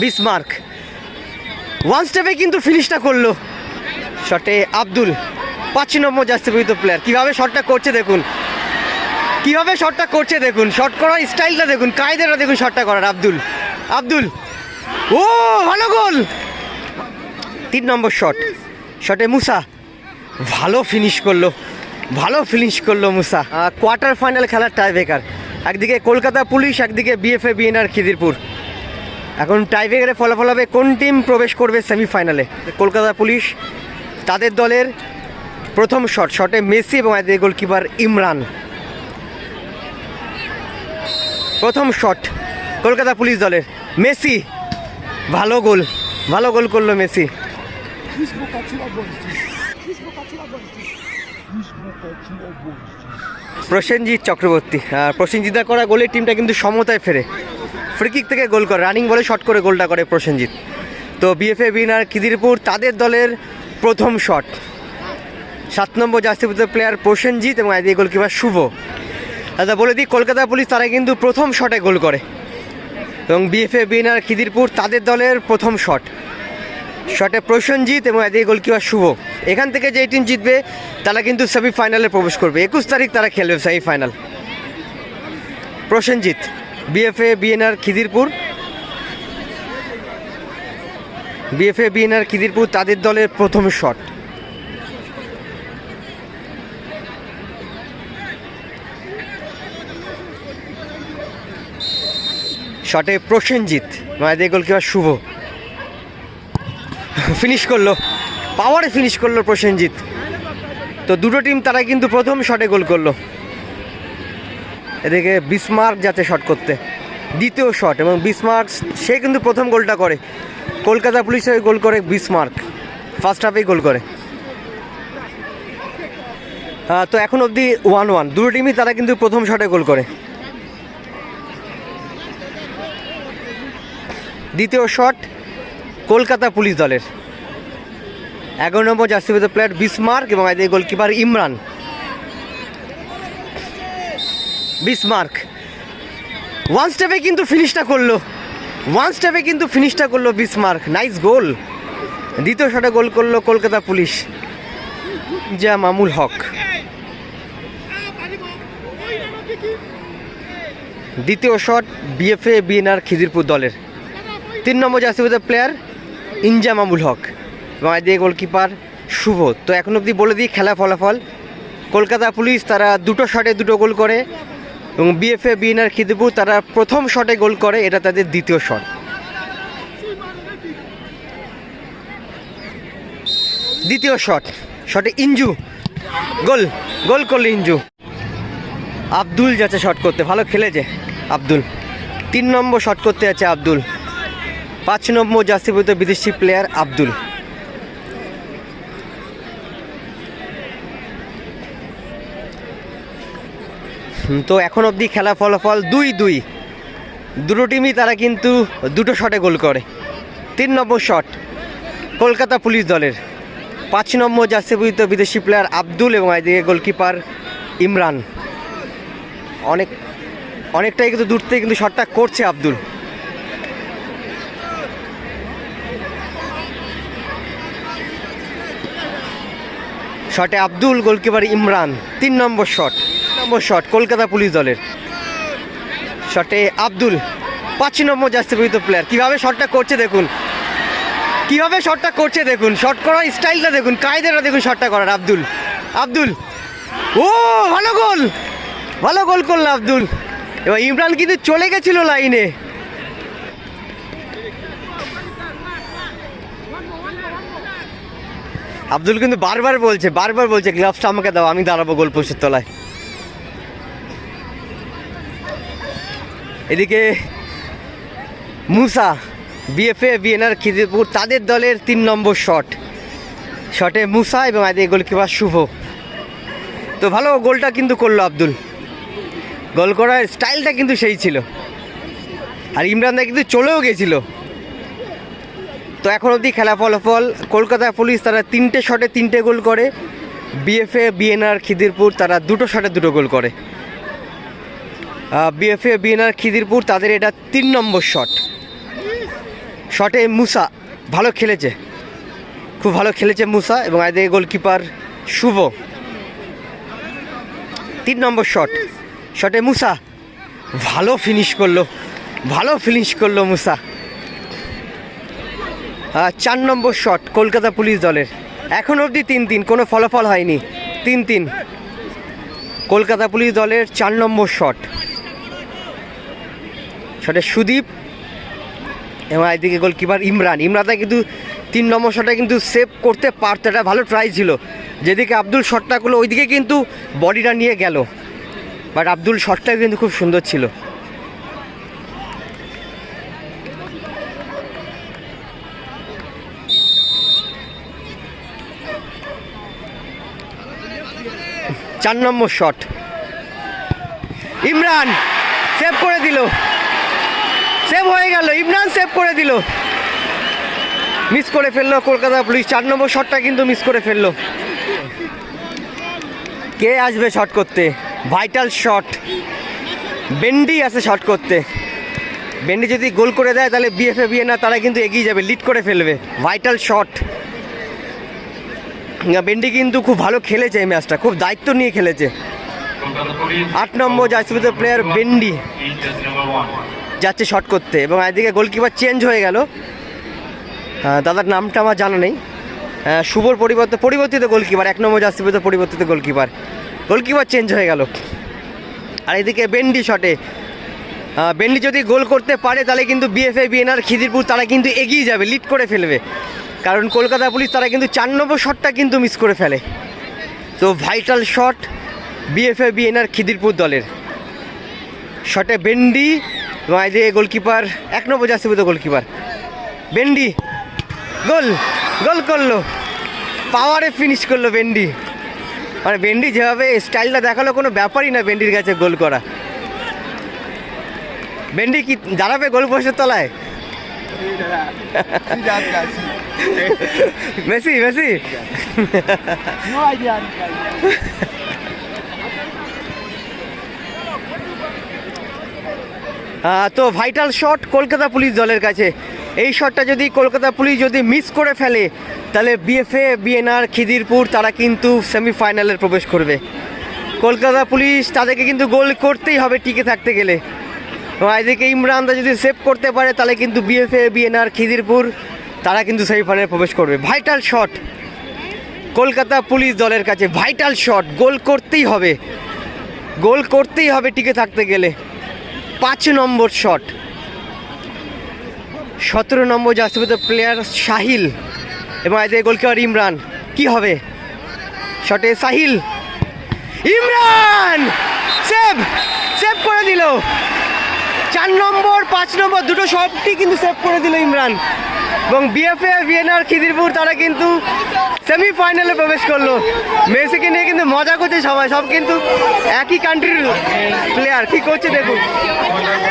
Bismarck. One স্টেপে কিন্তু ফিনিশটা করল। শটে আব্দুল পাঁচ নম্বর জার্সি পরিহিত প্লেয়ার কীভাবে শটটা করছে দেখুন। কীভাবে শটটা করছে দেখুন। শট করার স্টাইলটা দেখুন, কায়দাটা দেখুন শটটা করার। আব্দুল আব্দুল। ও, ভালো গোল! তিন নম্বর শট শটে মুসা। ভালো ফিনিশ করল। ভালো ফিনিশ করল মুসা। কোয়ার্টার ফাইনাল খেলার টাই ব্রেকার একদিকে কলকাতা পুলিশ, একদিকে বিএফএ বিএনআর খিদিরপুর। এখন টাই ব্রেকারে ফলাফল হবে। কোন টিম প্রবেশ করবে সেমিফাইনালে কলকাতা পুলিশ, তাদের দলের প্রথম শট শটে মেসি এবং এদের গোলকিপার ইমরান। প্রথম শট কলকাতা পুলিশ দলের। মেসি, ভালো গোল ভালো গোল করল মেসি। প্রসেনজিৎ চক্রবর্তী আর প্রসেনজিৎ করা গোলের টিমটা কিন্তু সমতায় ফেরে। ফ্রিকিক থেকে গোল করে রানিং বলে শট করে, গোলটা করে প্রসেনজিৎ। তো বিএফএ বিনার খিদিরপুর তাদের দলের প্রথম শট সাত নম্বর জার্সিপুত প্লেয়ার প্রসেনজিৎ এবং আইডি গোলকিপার শুভ। দাদা, বলে দিই, কলকাতা পুলিশ তারা কিন্তু প্রথম শটে গোল করে। এবং বিএফএ বিনার খিদিরপুর তাদের দলের প্রথম শট শটে প্রসেনজিৎ এবং এদিকে গোলকিপার শুভ। এখান থেকে যে টিম জিতবে, তারা কিন্তু সেমিফাইনালে প্রবেশ করবে। একুশ তারিখ তারা খেলবে semifinal Prosenjit. BFA, BNR, Khidirpur. BFA, BNR, Khidirpur তাদের দলের প্রথম শট। শটে প্রসেনজিৎ, মায়েদের গোল গোলকিপার শুভ। ফিনিশ করল পাওয়ারে ফিনিশ করল প্রসেনজিৎ। তো দুটো টিম তারা কিন্তু প্রথম শটে গোল করল। এদিকে বিসমার্ক যাচ্ছে শট করতে। দ্বিতীয় শট এবং বিসমার্ক, সে কিন্তু প্রথম গোলটা করে। কলকাতা পুলিশের গোল করে বিসমার্ক। ফার্স্ট হাফেই গোল করে। তো এখন অবধি ওয়ান ওয়ান দুটো টিমই তারা কিন্তু প্রথম শটে গোল করে। দ্বিতীয় শট কলকাতা পুলিশ দলের। এগারো নম্বর জার্সিবিত প্লেয়ার বিসমার্ক এবং এদের গোলকিপার ইমরান। বিসমার্ক। ওয়ান স্টেপে কিন্তু ফিনিশটা করল। ওয়ান স্টেপে কিন্তু ফিনিশটা করল বিসমার্ক। নাইস গোল দ্বিতীয় শটে গোল করল কলকাতা পুলিশ। যা মামুল হক। দ্বিতীয় শট বিএফএ বিএনআর খিদিরপুর দলের। তিন নম্বর জার্সিবিতে প্লেয়ার ইনজামামুল হক। এবং এদিকে গোলকিপার শুভ। তো এখন অবধি বলে দিই, খেলা ফলাফল। কলকাতা পুলিশ তারা দুটো শটে দুটো গোল করে। এবং বিএফএ বিএনআর খিদিপুর তারা প্রথম শটে গোল করে, এটা তাদের দ্বিতীয় শট দ্বিতীয় শট শটে ইঞ্জু গোল গোল করল ইঞ্জু আব্দুল যাচ্ছে শট করতে, ভালো খেলেছে আব্দুল। তিন নম্বর শট করতে যাচ্ছে আব্দুল। পাঁচ নম্বর জার্সিভূত বিদেশি প্লেয়ার আব্দুল। তো এখন অবধি খেলা ফলাফল দুই দুই। দুটো টিমই তারা কিন্তু দুটো শটে গোল করে। তিন নম্বর শট কলকাতা পুলিশ দলের। পাঁচ নম্বর জার্সিভূত বিদেশি প্লেয়ার আব্দুল এবং এদিকে গোলকিপার ইমরান। অনেক, অনেকটাই কিন্তু দূর থেকে কিন্তু শটটা করছে আব্দুল। শটে আব্দুল গোলকিপার ইমরান। তিন number shot number shot Kolkata police দলের। শটে আব্দুল পাঁচ নম্বর জাস্তিপরিত প্লেয়ার কীভাবে শটটা করছে দেখুন। কীভাবে শটটা করছে দেখুন। শট করার স্টাইলটা দেখুন, কায়দাটা দেখুন শটটা করার। আব্দুল আব্দুল। ও, ভালো গোল! ভালো গোল করল আব্দুল। এবার ইমরান কিন্তু চলে গেছিল লাইনে আব্দুল কিন্তু বারবার বলছে বারবার বলছে গ্লাভসটা আমাকে দাও, আমি দাঁড়াবো গোল পোস্টের তলায়। এদিকে মুসা বিএফএ বিএনআর খিদিরপুর, তাদের দলের তিন নম্বর শট শটে মুসা এবং এদিকে গোলকিপার শুভ। তো ভালো গোলটা কিন্তু করল আব্দুল। গোল করার স্টাইলটা কিন্তু সেই ছিল। আর ইমরান দা কিন্তু চলেও গেছিল। তো এখন অবধি খেলা ফলাফল, কলকাতা পুলিশ তারা তিনটে শটে তিনটে গোল করে। বিএফএ বিএনআর খিদিরপুর তারা দুটো শটে দুটো গোল করে। বিএফএ বিএনআর খিদিরপুর, তাদের এটা তিন নম্বর শট শটে মুসা ভালো খেলেছে। খুব ভালো খেলেছে মুসা এবং এদিকে গোলকিপার শুভ। তিন নম্বর শট শটে মুসা ভালো ফিনিশ করল। ভালো ফিনিশ করল মুসা। চার নম্বর শট কলকাতা পুলিশ দলের। এখন অবধি তিন তিন, কোনো ফলাফল হয়নি। তিন তিন। কলকাতা পুলিশ দলের চার নম্বর শট শটে সুদীপ এবং একদিকে গোলকিপার ইমরান। ইমরানটা কিন্তু তিন নম্বর শটটা কিন্তু সেভ করতে পারতো, এটা ভালো ট্রাই ছিল। যেদিকে আব্দুল শটটা করল, ওইদিকে কিন্তু বডিটা নিয়ে গেল। বাট আব্দুল শটটা কিন্তু খুব সুন্দর ছিল। চার নম্বর শট। ইমরান সেভ করে দিল। সেভ হয়ে গেল, ইমরান সেভ করে দিল। মিস করে ফেলল কলকাতা পুলিশ, চার নম্বর শটটা কিন্তু মিস করে ফেলল। কে আসবে শট করতে? ভাইটাল শট বেন্ডি আছে শট করতে। বেন্ডি যদি গোল করে দেয়, তাহলে বিএফএ না তারা কিন্তু এগিয়ে যাবে লিড করে ফেলবে। ভাইটাল শট বেন্ডি কিন্তু খুব ভালো খেলেছে এই ম্যাচটা খুব দায়িত্ব নিয়ে খেলেছে। আট নম্বর জার্সিতে প্লেয়ার বেন্ডি যাচ্ছে শট করতে এবং একদিকে গোলকিপার চেঞ্জ হয়ে গেল। দাদার নামটা আমার জানা নেই। শুভর পরিবর্তে, পরিবর্তিত গোলকিপার এক নম্বর জার্সিতে পরিবর্তিত গোলকিপার গোলকিপার চেঞ্জ হয়ে গেল। আর এদিকে বেন্ডি শটে বেন্ডি যদি গোল করতে পারে, তাহলে কিন্তু বিএফএ বিএনআর খিদিরপুর, তারা কিন্তু এগিয়ে যাবে লিড করে ফেলবে। কারণ কলকাতা পুলিশ তারা কিন্তু চার নম্বর শটটা কিন্তু মিস করে ফেলে। তো vital shot BFA BNR Khidirpur দলের। শটে বেন্ডি এবং এদিকে গোলকিপার এক নম্বর যাচ্ছে জার্সিবুত গোলকিপার। বেন্ডি গোল গোল করল। পাওয়ারে ফিনিশ করল বেন্ডি। মানে বেন্ডি যেভাবে স্টাইলটা দেখাল কোনো ব্যাপারই না বেন্ডির কাছে গোল করা। বেন্ডি কি দাঁড়াবে গোল পোস্টের তলায়? Messi Messi. তো ভাইটাল শট কলকাতা পুলিশ দলের কাছে। এই শটটা যদি কলকাতা পুলিশ যদি মিস করে ফেলে, তাহলে বিএফএ বিএনআর খিদিরপুর, তারা কিন্তু সেমিফাইনালে প্রবেশ করবে। কলকাতা পুলিশ তাদেরকে কিন্তু গোল করতেই হবে টিকে থাকতে গেলে। এদিকে ইমরানদা যদি সেভ করতে পারে, তাহলে কিন্তু বিএফএ বিএনআর খিদিরপুর, তারা কিন্তু সেমিফাইনালে প্রবেশ করবে। ভাইটাল শট কলকাতা পুলিশ দলের কাছে। ভাইটাল শট গোল করতেই হবে। গোল করতেই হবে টিকে থাকতে গেলে। পাঁচ নম্বর শট। সতেরো নম্বর জাসিবিত প্লেয়ার সাহিল এবং এদের গোলকিপার ইমরান। কি হবে? শটে সাহিল। ইমরান! সেভ! সেভ করে দিল। চার নম্বর, পাঁচ নম্বর দুটো সবটি কিন্তু সেভ করে দিল ইমরান। এবং বিএফএ ভিএনআর খিদিরপুর, তারা কিন্তু সেমিফাইনালে প্রবেশ করল। মেসিকে নিয়ে কিন্তু মজা করছে সবাই। সব কিন্তু একই কান্ট্রির প্লেয়ার কি করছে দেখুন। এ কি করছে